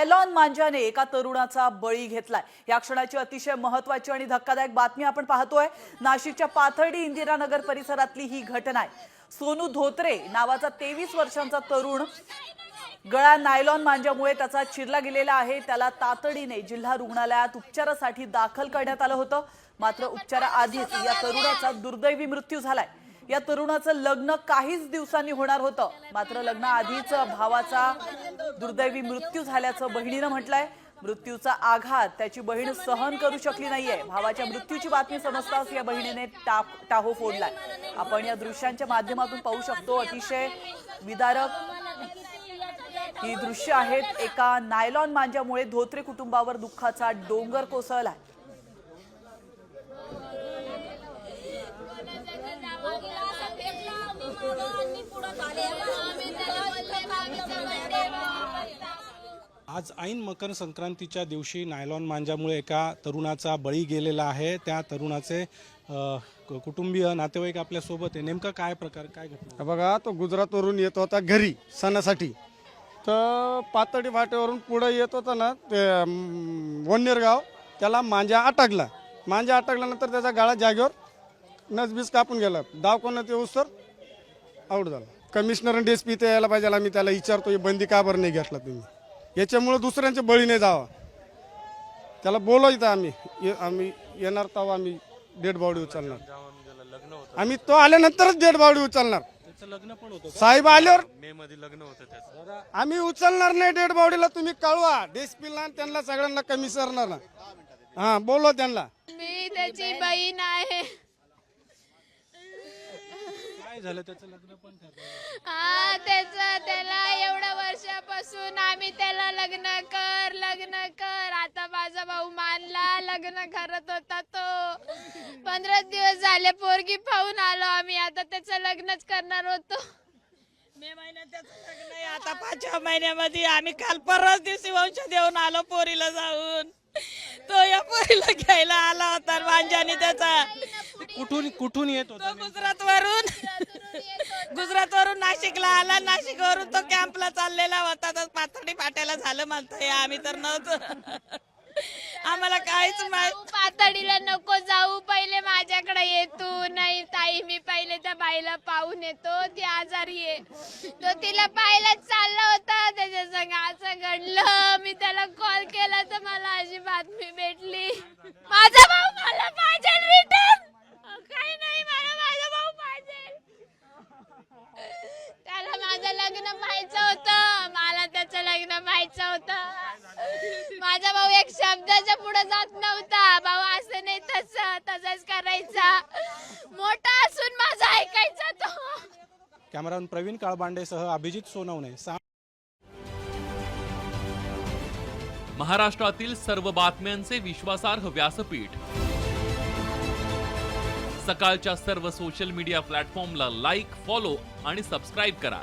Nylon मांजाने एका तरुणाचा बळी घेतलाय. या क्षणाची अतिशय महत्वाची आणि धक्कादायक बातमी आपण पाहतोय. नाशिकच्या पाथर्डी इंदिरानगर परिसरातली ही घटना आहे. सोनू धोत्रे नावाचा तेवीस वर्षांचा तरुण गळा नायलॉन मांजामुळे त्याचा चिरला गेलेला आहे. त्याला तातडीने जिल्हा रुग्णालयात उपचारासाठी दाखल करण्यात आलं होतं. मात्र उपचाराआधीच या तरुणाचा दुर्दैवी मृत्यू झालाय. या तरुणाचं लग्न काहीच दिवसांनी होणार होतं. मात्र लग्नाआधीच भावाचा दुर्दैवी मृत्यू झाल्याचं बहिणीनं म्हटलंय. मृत्यूचा आघात त्याची बहीण सहन करू शकली नाहीये. भावाच्या मृत्यूची बातमी समजताच या बहिणीने टा- टाहो फोडलाय. आपण या दृश्यांच्या माध्यमातून पाहू शकतो अतिशय विदारक ही दृश्य आहेत. एका नायलॉन मांजामुळे धोत्रे कुटुंबावर दुःखाचा डोंगर कोसळलाय. आज ऐन मकर संक्रांतीच्या दिवशी नायलॉन मांजामुळे एका तरुणाचा बळी गेलेला आहे. त्या तरुणाचे कुटुंबीय नातेवाईक आपल्यासोबत आहे. नेमका काय प्रकार काय घटना? बघा तो गुजरातवरून येत होता घरी सणासाठी. तर पातळी वाटेवरून पुढे येत होता ना ते अं, गाव त्याला मांजा अटकला. मांजा अटकल्यानंतर त्याचा गाळा जागेवर नसबीस कापून गेला. दवाखान्यात येऊस तर आऊट झाला. कमिशनर आणि डी ते यायला पाहिजे आम्ही त्याला विचारतो हे बंदी का बरं नाही घेतला तुम्ही? याच्यामुळे दुसऱ्यांचे बळी नाही जावा. त्याला बोलवतो आम्ही. ये- आम्ही येणार तेव्हा आम्ही डेड बॉडी उचलणार. आम्ही तो आल्यानंतरच डेड बॉडी उचलणार. त्याचं लग्न पण होतं साहेब आल्यावर मे मध्ये लग्न होतं त्याचं. आम्ही उचलणार नाही डेड बॉडीला तुम्ही कळवा. डेस्पिलला त्यांना सगळ्यांना कमी सरणार ना हा बोलवा त्यांना. मी त्याची बहीण आहे. काय झालं त्याचं लग्न पण ठरलं. हा त्याच त्याला एवढ्या वर्षापासून आम्ही त्याला लग्न कर लग्न कर. आता माझा भाऊ मानला लग्न करत होता तो. पंधरा दिवस झाले पोरगी पाहून आलो आम्ही. आता त्याचं लग्नच करणार होतो. मे महिन्यात त्याचं लग्न आहे. आता पाचव्या महिन्यामध्ये आम्ही काल परवाच दिवशी वंश देऊन आलो पोरीला जाऊन. तो या पोरीला घ्यायला आला होता मांजाने त्याचा कुठून कुठून येत होता तो गुजरात वरून गुजरात वरून नाशिकला आला. नाशिक वरून तो कॅम्पला चाललेला होता. तर पाथर्डी फाट्याला झालं म्हणतोय आम्ही तर नव्हतो. आम्हाला काहीच माहीत पातळीला नको जाऊ. पहिले माझ्याकडे ये तू नाही ताई मी पहिले त्या बाईला पाहून येतो. ती आजारी आहे. तो तिला पाहायला चालला होता. त्याच्या संग असं घडलं. मी त्याला कॉल केला तर मला अशी बातमी भेटली. माझा भाऊ मला पाहिजे रिटर्न काही नाही मला माझा भाऊ पाहिजे त्याला माझं लग्न व्हायचं होतं. मला त्याचं लग्न व्हायचं होतं. माझा भाऊ एक शब्दाच्या पुढे जात नव्हता. भाऊ असं नाही तसं तसंच करायचा. मोठा असून माझा ऐकायचा तो. कॅमेरामन प्रवीण काळबांडेसह अभिजित सोनवणे. महाराष्ट्रातील सर्व बातम्यांचे विश्वासार्ह व्यासपीठ. सकाळच्या सर्व सोशल मीडिया प्लॅटफॉर्मला लाईक फॉलो आणि सबस्क्राईब करा.